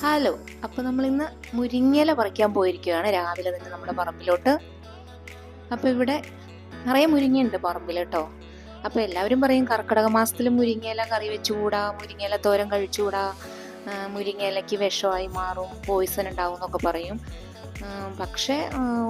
Hello അപ്പോൾ നമ്മൾ ഇന്ന് മുരിങ്ങയില പറിക്കാൻ പോയിരിക്കുകയാണ്. രാവിലെ തന്നെ നമ്മുടെ പറമ്പിലോട്ട്. അപ്പോൾ ഇവിടെ നിറയെ മുരിങ്ങയുണ്ട് പറമ്പിൽ കേട്ടോ. അപ്പോൾ എല്ലാവരും പറയും കർക്കിടക മാസത്തിൽ മുരിങ്ങയില കറി വെച്ചുകൂടാ മുരിങ്ങയില തോരൻ കഴിച്ചുകൂടാ മുരിങ്ങയിലയ്ക്ക് വിഷമായി മാറും പോയിസൺ ഉണ്ടാവും എന്നൊക്കെ പറയും. പക്ഷേ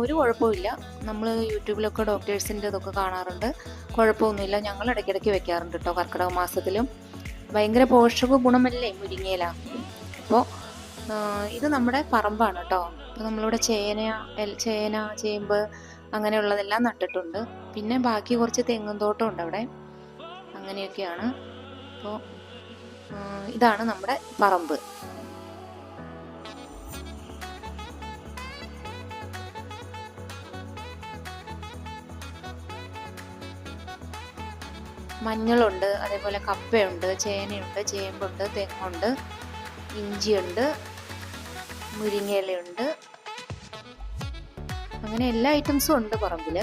ഒരു കുഴപ്പമില്ല നമ്മൾ യൂട്യൂബിലൊക്കെ ഡോക്ടേഴ്സിന്റെ ഇതൊക്കെ കാണാറുണ്ട്. കുഴപ്പമൊന്നുമില്ല. ഞങ്ങൾ ഇടയ്ക്കിടയ്ക്ക് വെക്കാറുണ്ട് കേട്ടോ കർക്കിടക മാസത്തിലും. ഭയങ്കര പോഷക ഗുണമല്ലേ മുരിങ്ങയില? അപ്പോൾ ഇത് നമ്മുടെ പറമ്പാണ് കേട്ടോ അപ്പോൾ നമ്മളിവിടെ ചേന ചേന ചേമ്പ് അങ്ങനെയുള്ളതെല്ലാം നട്ടിട്ടുണ്ട്. പിന്നെ ബാക്കി കുറച്ച് തെങ്ങും തോട്ടം ഉണ്ട് അവിടെ. അങ്ങനെയൊക്കെയാണ്. അപ്പോൾ ഇതാണ് നമ്മുടെ പറമ്പ്. മഞ്ഞളുണ്ട് അതേപോലെ കപ്പയുണ്ട് ചേനയുണ്ട് ചേമ്പുണ്ട് തെങ്ങുണ്ട് ഇഞ്ചിയുണ്ട് മുരിങ്ങയിലയുണ്ട്. അങ്ങനെ എല്ലാ ഐറ്റംസും ഉണ്ട് പറമ്പിൽ.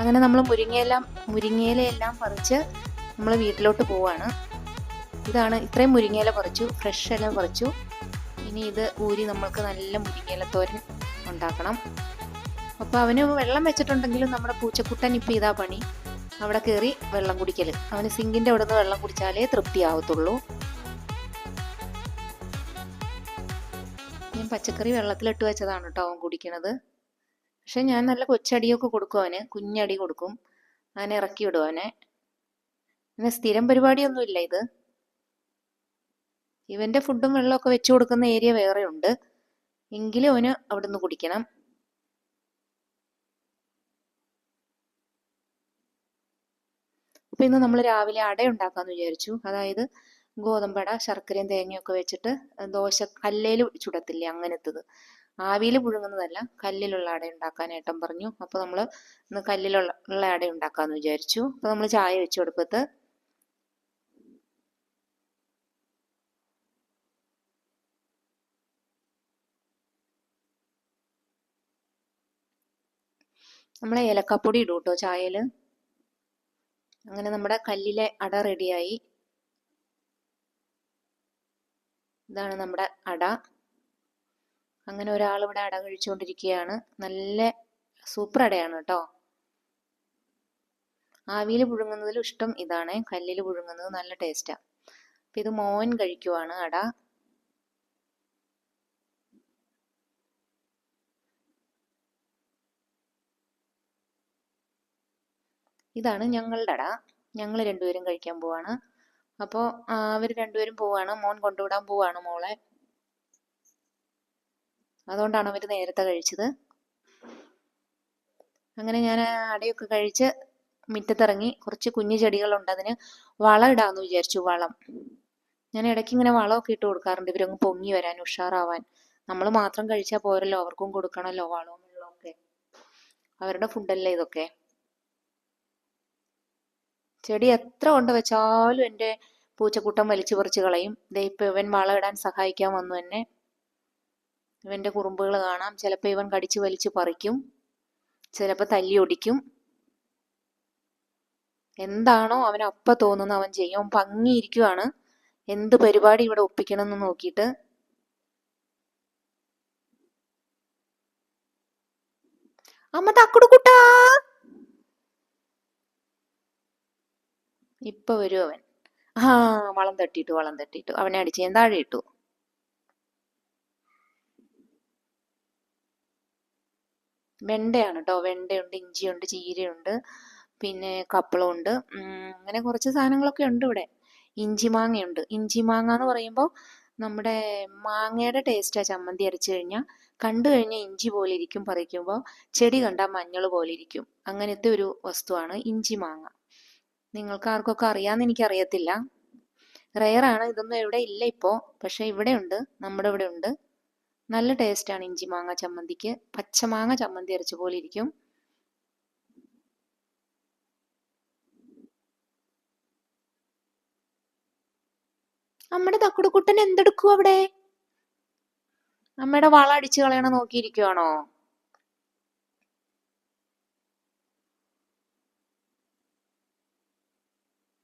അങ്ങനെ നമ്മൾ മുരിങ്ങയില മുരിങ്ങയിലയെല്ലാം പറിച്ച് നമ്മൾ വീട്ടിലോട്ട് പോവാണ്. ഇതാണ് ഇത്രയും മുരിങ്ങയില പറിച്ചു ഫ്രഷ് ഇല പറിച്ചു. ഇനി ഇത് ഊരി നമ്മൾക്ക് നല്ല മുരിങ്ങയില തോരൻ ഉണ്ടാക്കണം. അപ്പോൾ അവന് വെള്ളം വെച്ചിട്ടുണ്ടെങ്കിലും നമ്മുടെ പൂച്ചക്കുട്ടൻ ഇപ്പം ഇതാ പണി. അവിടെ കയറി വെള്ളം കുടിക്കൽ അവന് സിങ്കിന്റെ അവിടെ നിന്ന് വെള്ളം കുടിച്ചാലേ തൃപ്തിയാവത്തുള്ളൂ. ഞാൻ പച്ചക്കറി വെള്ളത്തിലിട്ട് വെച്ചതാണ് കേട്ടോ അവൻ കുടിക്കണത്. പക്ഷെ ഞാൻ നല്ല കൊച്ചടിയൊക്കെ കൊടുക്കും അവന്. കുഞ്ഞടി കൊടുക്കും. അവനെ ഇറക്കി വിടും അവനെ. പിന്നെ സ്ഥിരം പരിപാടിയൊന്നുമില്ല ഇത്. ഇവന്റെ ഫുഡും വെള്ളമൊക്കെ വെച്ചു കൊടുക്കുന്ന ഏരിയ വേറെ ഉണ്ട്. എങ്കിലും അവന് അവിടുന്ന് കുടിക്കണം. അപ്പൊ ഇന്ന് നമ്മൾ രാവിലെ അട ഉണ്ടാക്കാന്ന് വിചാരിച്ചു. അതായത് ഗോതമ്പട ശർക്കരയും തേങ്ങയൊക്കെ വെച്ചിട്ട് ദോശ കല്ലേൽ ചുടത്തില്ലേ അങ്ങനത്തത്. ആവിയിൽ പുഴുങ്ങുന്നതല്ല കല്ലിലുള്ള അട ഉണ്ടാക്കാൻ ഏട്ടൻ പറഞ്ഞു. അപ്പൊ നമ്മൾ ഇന്ന് കല്ലിലുള്ള അട ഉണ്ടാക്കാന്ന് വിചാരിച്ചു. അപ്പൊ നമ്മൾ ചായ വെച്ചു കൊടുപ്പത്ത്. നമ്മൾ ഏലക്കാപ്പൊടി ഇടും കേട്ടോ ചായയിൽ അങ്ങനെ നമ്മുടെ കല്ലിലെ അട റെഡിയായി ഇതാണ് നമ്മുടെ അട. അങ്ങനെ ഒരാൾ ഇവിടെ അട കഴിച്ചുകൊണ്ടിരിക്കുകയാണ്. നല്ല സൂപ്പർ അടയാണ് കേട്ടോ. ആവിയിൽ പുഴുങ്ങുന്നതിലും ഇഷ്ടം ഇതാണ്. കല്ലിൽ പുഴുങ്ങുന്നത് നല്ല ടേസ്റ്റാ അപ്പൊ ഇത് മോൻ കഴിക്കുവാണ് അട. ഇതാണ് ഞങ്ങളുടെ അട. ഞങ്ങൾ രണ്ടുപേരും കഴിക്കാൻ പോവാണ്. അപ്പോൾ അവർ രണ്ടുപേരും പോവാണ്. മോൻ കൊണ്ടുവിടാൻ പോവാണ് മോളെ. അതുകൊണ്ടാണ് അവർ നേരത്തെ കഴിച്ചത്. അങ്ങനെ ഞാൻ അടയൊക്കെ കഴിച്ച് മുറ്റത്തിറങ്ങി. കുറച്ച് കുഞ്ഞു ചെടികളുണ്ട്. അതിന് വളം ഇടാന്ന് വിചാരിച്ചു വളം. ഞാൻ ഇടയ്ക്ക് ഇങ്ങനെ വളമൊക്കെ ഇട്ട് കൊടുക്കാറുണ്ട്. ഇവരങ്ങ് പൊങ്ങി വരാൻ ഉഷാറാവാൻ. നമ്മൾ മാത്രം കഴിച്ചാൽ പോരല്ലോ. അവർക്കും കൊടുക്കണമല്ലോ വളവും വെള്ളമൊക്കെ അവരുടെ ഫുഡല്ലേ ഇതൊക്കെ. ചെടി എത്ര കൊണ്ട് വെച്ചാലും എന്റെ പൂച്ചക്കുട്ടൻ വലിച്ചു പറിച്ചു കളയും. ദേ ഇപ്പൊ ഇവൻ വളമിടാൻ സഹായിക്കാൻ വന്നു എന്നെ. ഇവന്റെ കുറുമ്പുകൾ കാണാം. ചിലപ്പോൾ ഇവൻ കടിച്ചു വലിച്ചു പറിക്കും. ചിലപ്പോൾ തല്ലി ഒടിക്കും. എന്താണോ അവൻ അപ്പ തോന്നുന്ന അവൻ ചെയ്യും. അവൻ ഭംഗിയിരിക്കുവാണ്. എന്ത് പരിപാടി ഇവിടെ ഒപ്പിക്കണം എന്ന് നോക്കിയിട്ട്. അമ്മ തക്കുടുക്കുട്ടാ ഇപ്പൊ വരും അവൻ. ആ വളം തട്ടിയിട്ടു വളം തട്ടിയിട്ടു. അവനെ അടിച്ച് ഞാൻ താഴെ ഇട്ടു. വെണ്ടയാണ് കേട്ടോ വെണ്ടയുണ്ട് ഇഞ്ചിയുണ്ട് ചീരയുണ്ട് പിന്നെ കപ്പളമുണ്ട് അങ്ങനെ കുറച്ച് സാധനങ്ങളൊക്കെ ഉണ്ട് ഇവിടെ. ഇഞ്ചി മാങ്ങയുണ്ട്. ഇഞ്ചി മാങ്ങ എന്ന് പറയുമ്പോൾ നമ്മുടെ മാങ്ങയുടെ ടേസ്റ്റാ ചമ്മന്തി അരച്ചു കഴിഞ്ഞാൽ കണ്ടു കഴിഞ്ഞാൽ ഇഞ്ചി പോലെ ഇരിക്കും. പറിക്കുമ്പോൾ ചെടി കണ്ടാൽ മഞ്ഞൾ പോലെ ഇരിക്കും. അങ്ങനത്തെ ഒരു വസ്തുവാണ് ഇഞ്ചി മാങ്ങ. നിങ്ങൾക്ക് ആർക്കൊക്കെ അറിയാമെന്ന് എനിക്കറിയത്തില്ല. റെയറാണ് ഇതൊന്നും ഇവിടെ ഇല്ല ഇപ്പോൾ പക്ഷേ ഇവിടെ ഉണ്ട് നമ്മുടെ ഇവിടെ ഉണ്ട് നല്ല ടേസ്റ്റാണ് ഇഞ്ചി മാങ്ങ ചമ്മന്തിക്ക്. പച്ചമാങ്ങ ചമ്മന്തി അരച്ച പോലെ ഇരിക്കും. അമ്മയുടെ തക്കുടുക്കുട്ടൻ എന്തെടുക്കും അവിടെ? അമ്മയുടെ വള അടിച്ചു കളയണ നോക്കിയിരിക്കുവാണോ?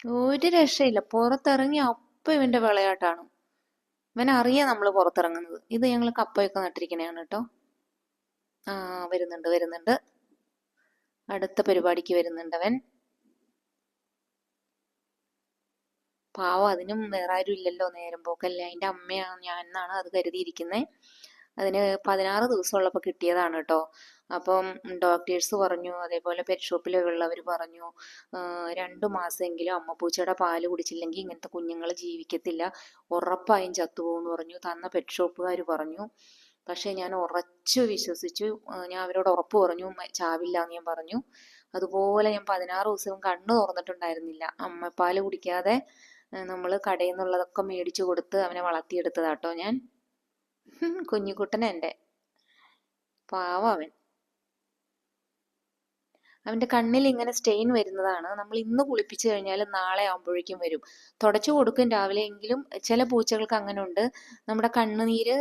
ഒരു രക്ഷയില്ല. പുറത്തിറങ്ങി അപ്പം ഇവന്റെ വിളയാട്ടാണ്. ഇവൻ അറിയാം നമ്മൾ പുറത്തിറങ്ങുന്നത്. ഇത് ഞങ്ങൾ കപ്പയൊക്കെ നട്ടിരിക്കണേ കേട്ടോ. ആ വരുന്നുണ്ട് വരുന്നുണ്ട്. അടുത്ത പരിപാടിക്ക് വരുന്നുണ്ട് അവൻ. പാവം അതിനും വേറെ ആരും ഇല്ലല്ലോ നേരം പോക്കല്ലേ. അതിന്റെ അമ്മയാണ് ഞാൻ എന്നാണ് അത് കരുതിയിരിക്കുന്നത് അതിന് പതിനാറ് ദിവസം ഉള്ളപ്പോൾ കിട്ടിയതാണ് കേട്ടോ. അപ്പം ഡോക്ടേഴ്സ് പറഞ്ഞു അതേപോലെ പെറ്റ് ഷോപ്പിലുള്ളവർ പറഞ്ഞു രണ്ട് മാസമെങ്കിലും അമ്മ പൂച്ചയുടെ പാൽ കുടിച്ചില്ലെങ്കിൽ ഇങ്ങനത്തെ കുഞ്ഞുങ്ങൾ ജീവിക്കത്തില്ല. ഉറപ്പായും ചത്തുപോകുമെന്ന് പറഞ്ഞു. തന്ന പെറ്റ് ഷോപ്പുകാർ പറഞ്ഞു. പക്ഷേ ഞാൻ ഉറച്ചു വിശ്വസിച്ചു. ഞാൻ അവരോട് ഉറപ്പ് പറഞ്ഞു. ചാവില്ല എന്ന് ഞാൻ പറഞ്ഞു. അതുപോലെ ഞാൻ പതിനാറ് ദിവസവും കണ്ണു തുറന്നിട്ടുണ്ടായിരുന്നില്ല. അമ്മപ്പാൽ കുടിക്കാതെ നമ്മൾ കടയിൽ നിന്നുള്ളതൊക്കെ മേടിച്ചു കൊടുത്ത് അവനെ വളർത്തിയെടുത്തതാട്ടോ ഞാൻ. കുഞ്ഞിക്കുട്ടൻ എന്റെ. പാവം അവൻ. അവന്റെ കണ്ണിൽ ഇങ്ങനെ സ്റ്റെയിൻ വരുന്നതാണ്. നമ്മൾ ഇന്ന് കുളിപ്പിച്ചു കഴിഞ്ഞാൽ നാളെ ആകുമ്പോഴേക്കും വരും. തുടച്ചു കൊടുക്കും രാവിലെ എങ്കിലും. ചില പൂച്ചകൾക്ക് അങ്ങനെ ഉണ്ട്. നമ്മുടെ കണ്ണുനീര്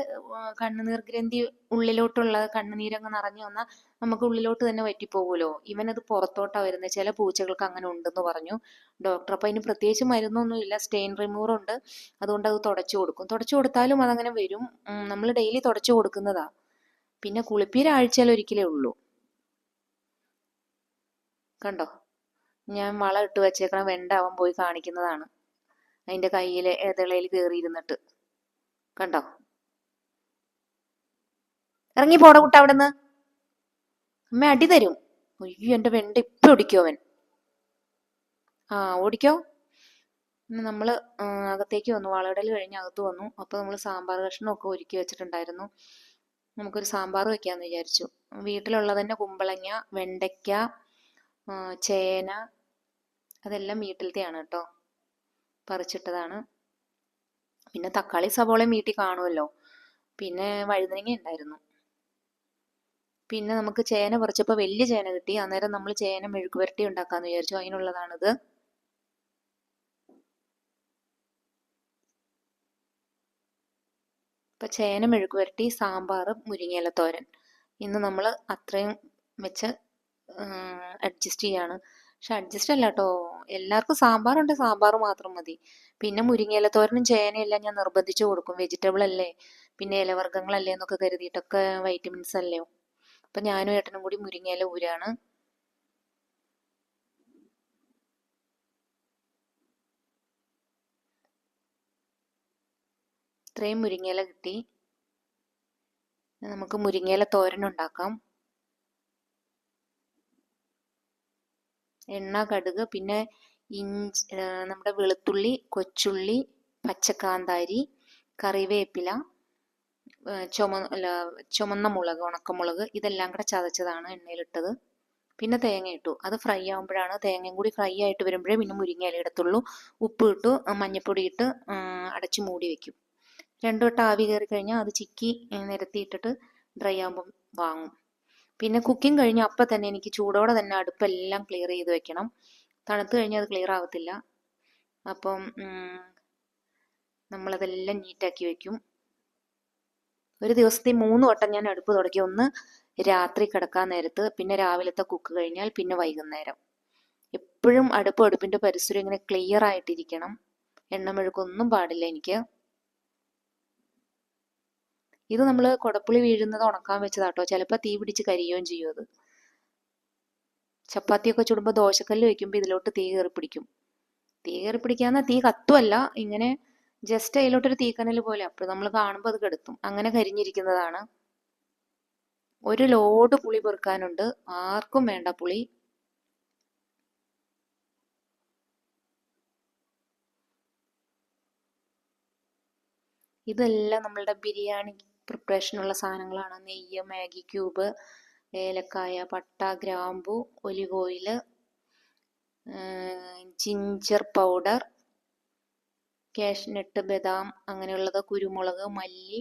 കണ്ണുനീർ ഗ്രന്ഥി ഉള്ളിലോട്ടുള്ള കണ്ണുനീരങ്ങ് നിറഞ്ഞു വന്നാൽ നമുക്ക് ഉള്ളിലോട്ട് തന്നെ വറ്റിപ്പോകുമല്ലോ. ഇവനത് പുറത്തോട്ടാണ് വരുന്നത്. ചില പൂച്ചകൾക്ക് അങ്ങനെ ഉണ്ടെന്ന് പറഞ്ഞു. ഡോക്ടർ അപ്പം അതിന് പ്രത്യേകിച്ച് മരുന്നൊന്നുമില്ല. സ്റ്റെയിൻ റിമൂവർ ഉണ്ട്. അതുകൊണ്ട് അത് തുടച്ചു കൊടുക്കും. തുടച്ചു കൊടുത്താലും അതങ്ങനെ വരും. നമ്മൾ ഡെയിലി തുടച്ചു കൊടുക്കുന്നതാണ് പിന്നെ കുളിപ്പീരാഴ്ചയിൽ ഒരിക്കലേ ഉള്ളൂ. കണ്ടോ? ഞാൻ വള ഇട്ട് വെച്ചേക്കണ വെണ്ട അവൻ പോയി കാണിക്കുന്നതാണ്. അതിന്റെ കയ്യിലെ ഏതളയിൽ കയറിയിരുന്നിട്ട് കണ്ടോ? ഇറങ്ങി പോട കുട്ട അവിടെ നിന്ന് അമ്മ അടി തരും. അയ്യോ എന്റെ വെണ്ട ഇപ്പൊ ഓടിക്കോ അവൻ. ആ ഓടിക്കോ. നമ്മൾ അകത്തേക്ക് വന്നു. വളയിടൽ കഴിഞ്ഞ് അകത്ത് വന്നു. അപ്പോൾ നമ്മൾ സാമ്പാർ കഷ്ണമൊക്കെ ഒരുക്കി വെച്ചിട്ടുണ്ടായിരുന്നു. നമുക്കൊരു സാമ്പാർ വെക്കാന്ന് വിചാരിച്ചു. വീട്ടിലുള്ളതന്നെ കുമ്പളങ്ങ വെണ്ടയ്ക്ക ചേന അതെല്ലാം വീട്ടിലത്തെയാണ് കേട്ടോ പറിച്ചിട്ടതാണ്. പിന്നെ തക്കാളി സവോളയും വീട്ടിൽ കാണുമല്ലോ പിന്നെ വഴുതനങ്ങ ഉണ്ടായിരുന്നു പിന്നെ നമുക്ക് ചേന പറിച്ചപ്പോൾ വലിയ ചേന കിട്ടി. അന്നേരം നമ്മൾ ചേന മെഴുക്ക് പുരട്ടി ഉണ്ടാക്കാന്ന് വിചാരിച്ചു. അതിനുള്ളതാണിത്. ഇപ്പൊ ചേന മെഴുക്ക് പുരട്ടി സാമ്പാർ മുരിങ്ങയില തോരൻ. ഇന്ന് നമ്മൾ അത്രയും വെച്ച് അഡ്ജസ്റ്റ് ചെയ്യാണ്. പക്ഷെ അഡ്ജസ്റ്റ് അല്ല കേട്ടോ എല്ലാവർക്കും സാമ്പാറുണ്ട്. സാമ്പാർ മാത്രം മതി. പിന്നെ മുരിങ്ങയില തോരനും ചേനയെല്ലാം ഞാൻ നിർബന്ധിച്ചു കൊടുക്കും. വെജിറ്റബിൾ അല്ലേ? പിന്നെ ഇലവർഗങ്ങളല്ലേ എന്നൊക്കെ കരുതിയിട്ടൊക്കെ വൈറ്റമിൻസ് അല്ലേ? അപ്പം ഞാനും ഏട്ടനും കൂടി മുരിങ്ങയില ഊരാണ്. ഇത്രയും മുരിങ്ങയില കിട്ടി. നമുക്ക് മുരിങ്ങയില തോരൻ ഉണ്ടാക്കാം. എണ്ണ കടുക് പിന്നെ ഇഞ്ചി നമ്മുടെ വെളുത്തുള്ളി കൊച്ചുള്ളി പച്ചക്കാന്താരി കറിവേപ്പില ചുമ ചുമന്ന മുളക് ഉണക്കമുളക് ഇതെല്ലാം കൂടെ ചതച്ചതാണ് എണ്ണയിലിട്ടത്. പിന്നെ തേങ്ങ ഇട്ടു. അത് ഫ്രൈ ആകുമ്പോഴാണ് തേങ്ങയും കൂടി ഫ്രൈ ആയിട്ട് വരുമ്പോഴേ പിന്നെ മുരിങ്ങയില ഇടത്തുള്ളൂ. ഉപ്പ് ഇട്ടു മഞ്ഞൾപ്പൊടി ഇട്ട് അടച്ചു മൂടി വെക്കും. രണ്ടു വട്ടം ആവി കയറി കഴിഞ്ഞാൽ അത് ചിക്കി നിരത്തിയിട്ടിട്ട് ഡ്രൈ ആകുമ്പം വാങ്ങും. പിന്നെ കുക്കിംഗ് കഴിഞ്ഞ അപ്പം തന്നെ എനിക്ക് ചൂടോടെ തന്നെ അടുപ്പെല്ലാം ക്ലിയർ ചെയ്ത് വെക്കണം. തണുത്ത് കഴിഞ്ഞാൽ അത് ക്ലിയർ ആവത്തില്ല. അപ്പം നമ്മളതെല്ലാം നീറ്റാക്കി വെക്കും. ഒരു ദിവസത്തെ മൂന്ന് വട്ടം ഞാൻ അടുപ്പ് തുടക്കി. ഒന്ന് രാത്രി കിടക്കാൻ നേരത്ത് പിന്നെ രാവിലത്തെ കുക്ക് കഴിഞ്ഞാൽ പിന്നെ വൈകുന്നേരം. എപ്പോഴും അടുപ്പ് അടുപ്പിന്റെ പരിസരം ഇങ്ങനെ ക്ലിയർ ആയിട്ടിരിക്കണം. എണ്ണമെഴുക്കൊന്നും പാടില്ല എനിക്ക്. ഇത് നമ്മൾ കുടപ്പുളി വീഴുന്നത് ഉണക്കാൻ വെച്ചതാട്ടോ. ചിലപ്പോൾ തീ പിടിച്ച് കരിയുകയും ചെയ്യും അത്. ചപ്പാത്തിയൊക്കെ ചുടുമ്പോൾ ദോശക്കല്ല് വെക്കുമ്പോൾ ഇതിലോട്ട് തീ കയറി പിടിക്കും. തീ കയറി പിടിക്കാന്ന തീ കത്തുമല്ല ഇങ്ങനെ ജസ്റ്റ് അതിലോട്ടൊരു തീക്കനൽ പോലെ. അപ്പോൾ നമ്മൾ കാണുമ്പോൾ അത് കെടുത്തും. അങ്ങനെ കരിഞ്ഞിരിക്കുന്നതാണ്. ഒരു ലോഡ് പുളി പെറുക്കാനുണ്ട്. ആർക്കും വേണ്ട പുളി. ഇതെല്ലാം നമ്മളുടെ ബിരിയാണി. പ്രിപ്പറേഷനുള്ള സാധനങ്ങളാണ്. നെയ്യ് മാഗി ക്യൂബ് ഏലക്കായ പട്ട ഗ്രാമ്പു olive oil ginger powder cashew nut ബദാം അങ്ങനെയുള്ളത് കുരുമുളക് മല്ലി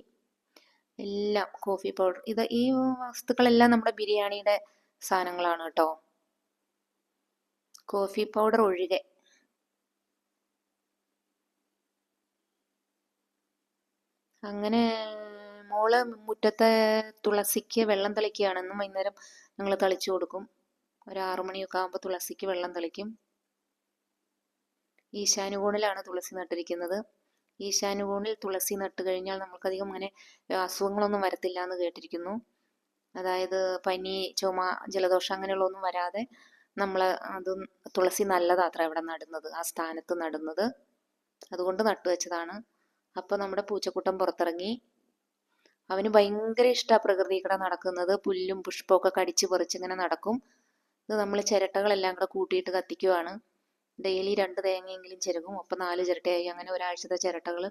എല്ലാം കോഫി പൗഡർ ഇത് ഈ വസ്തുക്കളെല്ലാം നമ്മുടെ ബിരിയാണിയുടെ സാധനങ്ങളാണ് കേട്ടോ. കോഫി പൗഡർ ഒഴികെ. അങ്ങനെ മോൾ മുറ്റത്തെ തുളസിക്ക് വെള്ളം തളിക്കുകയാണെന്നും വൈകുന്നേരം ഞങ്ങൾ തളിച്ചു കൊടുക്കും. ഒരു ആറു മണിയൊക്കെ ആകുമ്പോൾ തുളസിക്ക് വെള്ളം തളിക്കും. ഈശാനുകോണിലാണ് തുളസി നട്ടിരിക്കുന്നത്. ഈശാനുകോണിൽ തുളസി നട്ട് കഴിഞ്ഞാൽ നമുക്കധികം അങ്ങനെ അസുഖങ്ങളൊന്നും വരത്തില്ല എന്ന് കേട്ടിരിക്കുന്നു. അതായത് പനി ചുമ ജലദോഷം അങ്ങനെയുള്ളതൊന്നും വരാതെ നമ്മൾ അത് തുളസി നല്ലതാത്ര ഇവിടെ നടുന്നത് ആ സ്ഥാനത്ത് നടുന്നത്. അതുകൊണ്ട് നട്ടു വെച്ചതാണ് അപ്പോൾ നമ്മുടെ പൂച്ചക്കൂട്ടം പുറത്തിറങ്ങി. അവന് ഭയങ്കര ഇഷ്ടമാണ് പ്രകൃതി കൂടെ നടക്കുന്നത്. പുല്ലും പുഷ്പമൊക്കെ കടിച്ച് പറിച്ച് ഇങ്ങനെ നടക്കും. ഇത് നമ്മൾ ചിരട്ടകളെല്ലാം കൂടെ കൂട്ടിയിട്ട് കത്തിക്കുവാണ്. ഡെയിലി രണ്ട് തേങ്ങയെങ്കിലും ചിരകും. അപ്പം നാല് ചിരട്ടയായി. അങ്ങനെ ഒരാഴ്ചത്തെ ചിരട്ടകൾ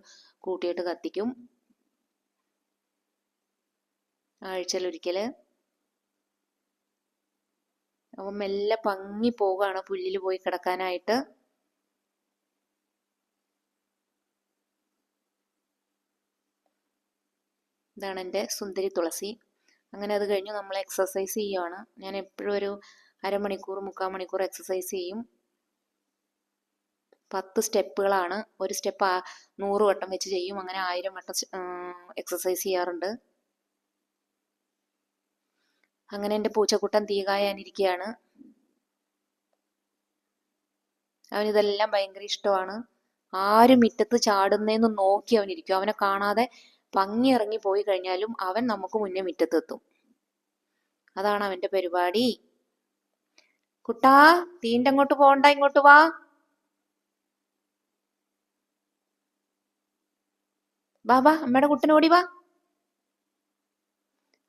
കൂട്ടിയിട്ട് കത്തിക്കും. ആഴ്ചയിലൊരിക്കൽ അപ്പം മെല്ലെ പങ്ങി പോവുകയാണ് പുല്ലിൽ പോയി കിടക്കാനായിട്ട്. ഇതാണ് എന്റെ സുന്ദരി തുളസി. അങ്ങനെ അത് കഴിഞ്ഞ് നമ്മൾ എക്സസൈസ് ചെയ്യുവാണ്. ഞാൻ എപ്പോഴും ഒരു അരമണിക്കൂർ മുക്കാൽ മണിക്കൂർ എക്സസൈസ് ചെയ്യും. പത്ത് സ്റ്റെപ്പുകളാണ്. ഒരു സ്റ്റെപ്പ് നൂറ് വട്ടം വെച്ച് ചെയ്യും. അങ്ങനെ ആയിരം വട്ടം എക്സസൈസ് ചെയ്യാറുണ്ട്. അങ്ങനെ എന്റെ പൂച്ചക്കുട്ടൻ തീകായാനിരിക്കുകയാണ് അവനിതെല്ലാം ഭയങ്കര ഇഷ്ടമാണ്. ആരും മുറ്റത്ത് ചാടുന്നേന്ന് നോക്കി അവനിരിക്കും. അവനെ കാണാതെ പങ്ങി ഇറങ്ങി പോയി കഴിഞ്ഞാലും അവൻ നമുക്ക് മുന്നേ മുറ്റത്തെത്തും. അതാണ് അവന്റെ പരിപാടി. കുട്ടാ തീന്റെ അങ്ങോട്ട് പോണ്ട ഇങ്ങോട്ട് വാ. വാ അമ്മയുടെ കുട്ടനോടി വാ.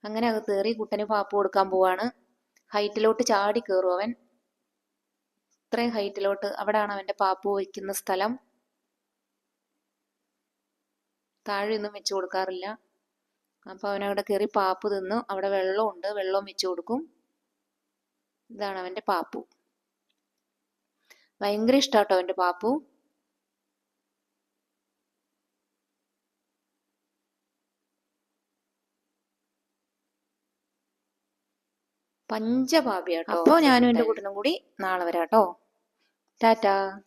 അങ്ങനെ കയറി കുട്ടന് പാപ്പ് കൊടുക്കാൻ പോവാണ്. ഹൈറ്റിലോട്ട് ചാടി കയറും അവൻ. ഇത്രയും ഹൈറ്റിലോട്ട് അവിടാണ് അവന്റെ പാപ്പു വയ്ക്കുന്ന സ്ഥലം. താഴെ ഒന്നും വെച്ച് കൊടുക്കാറില്ല. അപ്പോൾ അവനവിടെ കയറി പാപ്പ് തിന്നു. അവിടെ വെള്ളമുണ്ട്. വെള്ളവും വെച്ച് കൊടുക്കും. ഇതാണ് അവന്റെ പാപ്പു. ഭയങ്കര ഇഷ്ടാട്ടോ അവന്റെ പാപ്പു. പഞ്ചപാപിയാട്ടോ. അപ്പോൾ ഞാനും എന്റെ കൂട്ടനും കൂടി നാളെ വരാട്ടോ. ടാറ്റാ.